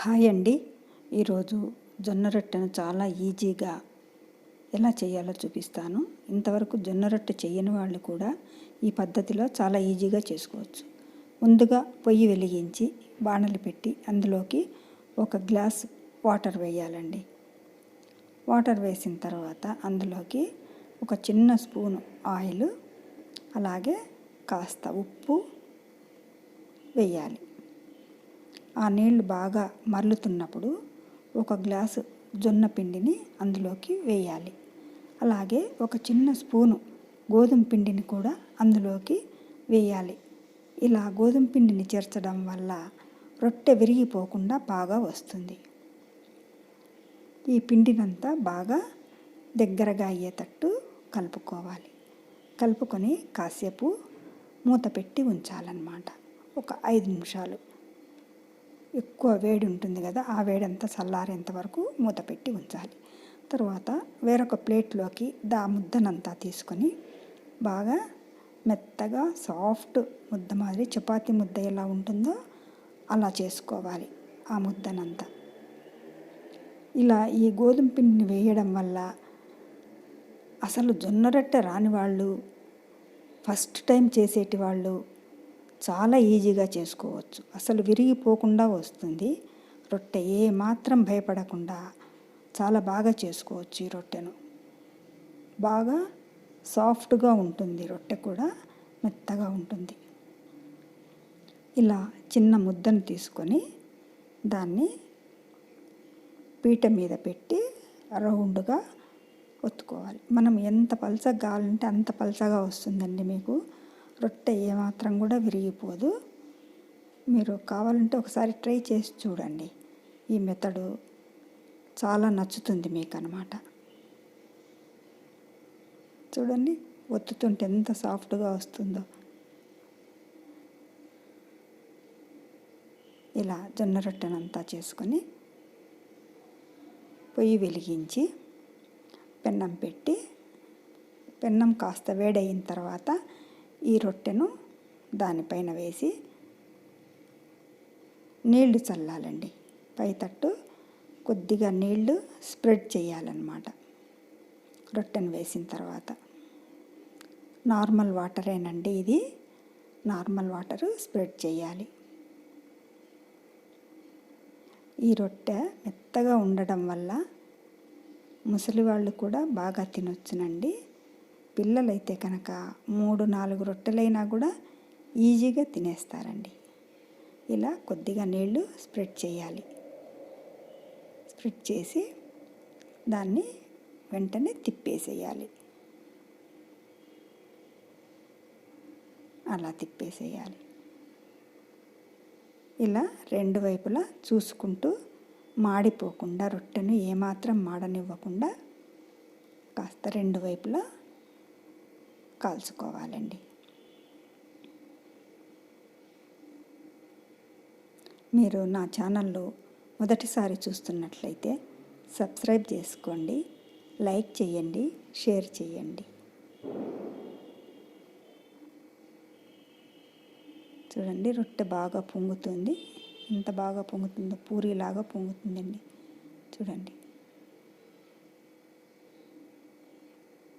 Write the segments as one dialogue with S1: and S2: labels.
S1: Hi అండి. ఈరోజు జొన్న రొట్టెను చాలా ఈజీగా ఎలా చేయాలో చూపిస్తాను. ఇంతవరకు జొన్న రొట్టె చేయని వాళ్ళు కూడా ఈ పద్ధతిలో చాలా ఈజీగా చేసుకోవచ్చు. ముందుగా పొయ్యి వెలిగించి బాణలు పెట్టి అందులోకి ఒక గ్లాస్ వాటర్ వేయాలండి. వాటర్ వేసిన తర్వాత అందులోకి ఒక చిన్న స్పూను ఆయిల్ అలాగే కాస్త ఉప్పు వేయాలి. ఆ నీళ్ళు బాగా మరలుతున్నప్పుడు ఒక గ్లాసు జొన్న పిండిని అందులోకి వేయాలి. అలాగే ఒక చిన్న స్పూను గోధుమ పిండిని కూడా అందులోకి వేయాలి. ఇలా గోధుమ పిండిని చేర్చడం వల్ల రొట్టె విరిగిపోకుండా బాగా వస్తుంది. ఈ పిండినంతా బాగా దగ్గరగా అయ్యేటట్టు కలుపుకోవాలి. కలుపుకొని కాసేపు మూత పెట్టి ఉంచాలన్నమాట. ఒక ఐదు నిమిషాలు. ఎక్కువ వేడి ఉంటుంది కదా ఆ వేడి అంతా చల్లారేంత వరకు మూత పెట్టి ఉంచాలి. తర్వాత వేరొక ప్లేట్లోకి దా ముద్దనంతా తీసుకొని బాగా మెత్తగా సాఫ్ట్ ముద్ద మాదిరి చపాతి ముద్ద ఎలా ఉంటుందో అలా చేసుకోవాలి ఆ ముద్దనంతా. ఇలా ఈ గోధుమ పిండిని వేయడం వల్ల అసలు జొన్న రొట్టె రాని వాళ్ళు ఫస్ట్ టైం చేసేటి వాళ్ళు చాలా ఈజీగా చేసుకోవచ్చు. అసలు విరిగిపోకుండా వస్తుంది. రొట్టె ఏ మాత్రం భయపడకుండా చాలా బాగా చేసుకోవచ్చు ఈ రొట్టెను. బాగా సాఫ్ట్గా ఉంటుంది. రొట్టె కూడా మెత్తగా ఉంటుంది. ఇలా చిన్న ముద్దను తీసుకొని దాన్ని పీట మీద పెట్టి రౌండ్గా ఒత్తుకోవాలి. మనం ఎంత పలసగా కావాలంటే అంత పలసగా వస్తుందండి మీకు. రొట్టె ఏమాత్రం కూడా విరిగిపోదు. మీరు కావాలంటే ఒకసారి ట్రై చేసి చూడండి. ఈ మెథడు చాలా నచ్చుతుంది మీకు అనమాట చూడండి ఒత్తుతుంటే ఎంత సాఫ్ట్గా వస్తుందో. ఇలా జొన్న రొట్టెనంతా చేసుకొని పొయ్యి వెలిగించి పెన్నం పెట్టి పెన్నం కాస్త వేడయిన తర్వాత ఈ రొట్టెను దానిపైన వేసి నీళ్ళు చల్లాలండి. పైతట్టు కొద్దిగా నీళ్ళు స్ప్రెడ్ చేయాలన్నమాట. రొట్టెను వేసిన తర్వాత. నార్మల్ వాటరేనండి ఇది. నార్మల్ వాటర్ స్ప్రెడ్ చేయాలి. ఈ రొట్టె మెత్తగా ఉండడం వల్ల ముసలి వాళ్ళు కూడా బాగా తినొచ్చునండి. పిల్లలైతే కనుక మూడు నాలుగు రొట్టెలైనా కూడా ఈజీగా తినేస్తారండి. ఇలా కొద్దిగా నీళ్ళు స్ప్రెడ్ చేయాలి. స్ప్రెడ్ చేసి దాన్ని వెంటనే తిప్పేసేయాలి. అలా తిప్పేసేయాలి. ఇలా రెండు వైపులా చూసుకుంటూ మాడిపోకుండా రొట్టెను ఏమాత్రం మాడనివ్వకుండా కాస్త రెండు వైపులా కాల్చుకోవాలండి. మీరు నా ఛానల్లో మొదటిసారి చూస్తున్నట్లయితే సబ్స్క్రైబ్ చేసుకోండి లైక్ చేయండి షేర్ చేయండి. చూడండి రొట్టె బాగా పొంగుతుంది. ఎంత బాగా పొంగుతుందో పూరిలాగా పొంగుతుందండి. చూడండి.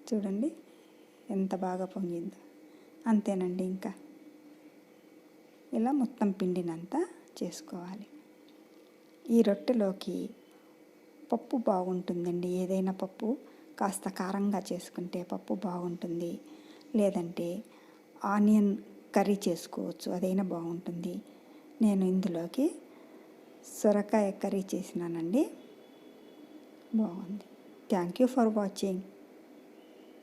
S1: చూడండి. ఎంత బాగా పొంగిందో. అంతేనండి ఇంకా. ఇలా మొత్తం పిండినంతా చేసుకోవాలి. ఈ రొట్టెలోకి పప్పు బాగుంటుందండి. ఏదైనా పప్పు కాస్త కారంగా చేసుకుంటే పప్పు బాగుంటుంది. లేదంటే ఆనియన్ కర్రీ చేసుకోవచ్చు అదైనా బాగుంటుంది. నేను ఇందులోకి సొరకాయ కర్రీ చేసినానండి. బాగుంది. Thank you for watching.